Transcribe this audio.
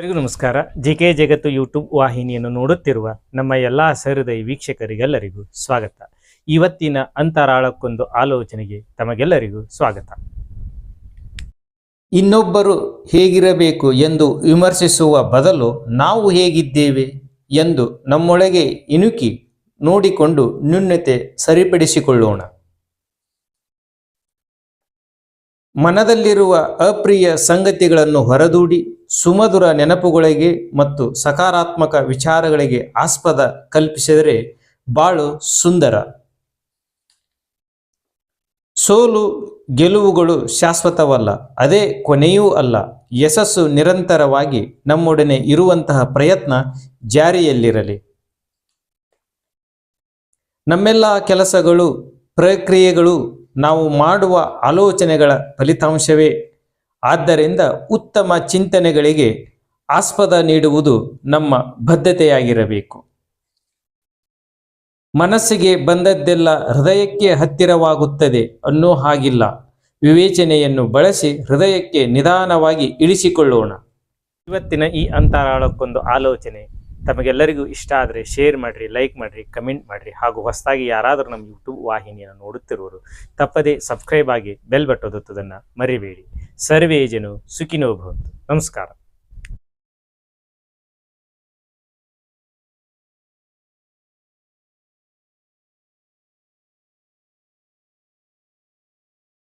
ಎಲ್ಲರಿಗೂ ನಮಸ್ಕಾರ. G K Jagattu YouTube ವಾಹಿನಿಯನ್ನು ನೋಡುತ್ತಿರುವ ನಮ್ಮ ಎಲ್ಲ ಸಹೃದಯ ವೀಕ್ಷಕರಿಗೆಲ್ಲರಿಗೂ ಸ್ವಾಗತ. ಇವತ್ತಿನ ಅಂತರಾಳಕ್ಕೊಂದು ಆಲೋಚನೆಗೆ ತಮಗೆಲ್ಲರಿಗೂ ಸ್ವಾಗತ. ಇನ್ನೊಬ್ಬರು ಹೇಗಿರಬೇಕು ಎಂದು ವಿಮರ್ಶಿಸುವ ಬದಲು ನಾವು ಹೇಗಿದ್ದೇವೆ ಎಂದು ನಮ್ಮೊಳಗೆ ಇಣುಕಿ ನೋಡಿಕೊಂಡು ನ್ಯೂನ್ಯತೆ ಸರಿಪಡಿಸಿಕೊಳ್ಳೋಣ. ಮನದಲ್ಲಿರುವ ಅಪ್ರಿಯ ಸಂಗತಿಗಳನ್ನು ಹೊರದೂಡಿ ಸುಮಧುರ ನೆನಪುಗಳಿಗೆ ಮತ್ತು ಸಕಾರಾತ್ಮಕ ವಿಚಾರಗಳಿಗೆ ಆಸ್ಪದ ಕಲ್ಪಿಸಿದರೆ ಬಾಳು ಸುಂದರ. ಸೋಲು ಗೆಲುವುಗಳು ಶಾಶ್ವತವಲ್ಲ, ಅದೇ ಕೊನೆಯೂ ಅಲ್ಲ, ಯಶಸ್ಸು ನಿರಂತರವಾಗಿ ನಮ್ಮೊಡನೆ ಇರುವಂತಹ ಪ್ರಯತ್ನ ಜಾರಿಯಲ್ಲಿರಲಿ. ನಮ್ಮೆಲ್ಲ ಕೆಲಸಗಳು, ಪ್ರಕ್ರಿಯೆಗಳು, ನಾವು ಮಾಡುವ ಆಲೋಚನೆಗಳ ಫಲಿತಾಂಶವೇ ಆದ್ದರಿಂದ ಉತ್ತಮ ಚಿಂತನೆಗಳಿಗೆ ಆಸ್ಪದ ನೀಡುವುದು ನಮ್ಮ ಬದ್ಧತೆಯಾಗಿರಬೇಕು. ಮನಸ್ಸಿಗೆ ಬಂದದ್ದೆಲ್ಲ ಹೃದಯಕ್ಕೆ ಹತ್ತಿರವಾಗುತ್ತದೆ ಅನ್ನೋ ಹಾಗಿಲ್ಲ. ವಿವೇಚನೆಯನ್ನು ಬಳಸಿ ಹೃದಯಕ್ಕೆ ನಿಧಾನವಾಗಿ ಇಳಿಸಿಕೊಳ್ಳೋಣ. ಇವತ್ತಿನ ಈ ಅಂತರಾಳಕ್ಕೊಂದು ಆಲೋಚನೆ ತಮಗೆಲ್ಲರಿಗೂ ಇಷ್ಟ ಆದರೆ ಶೇರ್ ಮಾಡಿರಿ, ಲೈಕ್ ಮಾಡಿರಿ, ಕಮೆಂಟ್ ಮಾಡಿರಿ ಹಾಗೂ ಹೊಸದಾಗಿ ಯಾರಾದರೂ ನಮ್ಮ ಯೂಟ್ಯೂಬ್ ವಾಹಿನಿಯನ್ನು ನೋಡುತ್ತಿರುವರು, ತಪ್ಪದೇ ಸಬ್ಸ್ಕ್ರೈಬ್ ಆಗಿ ಬೆಲ್ ಬಟ್ಟೋದನ್ನು ಮರಿಬೇಡಿ. ಸರ್ವೇ ಜನೋ ಸುಖಿನೋ ಭವಂತು. ನಮಸ್ಕಾರ.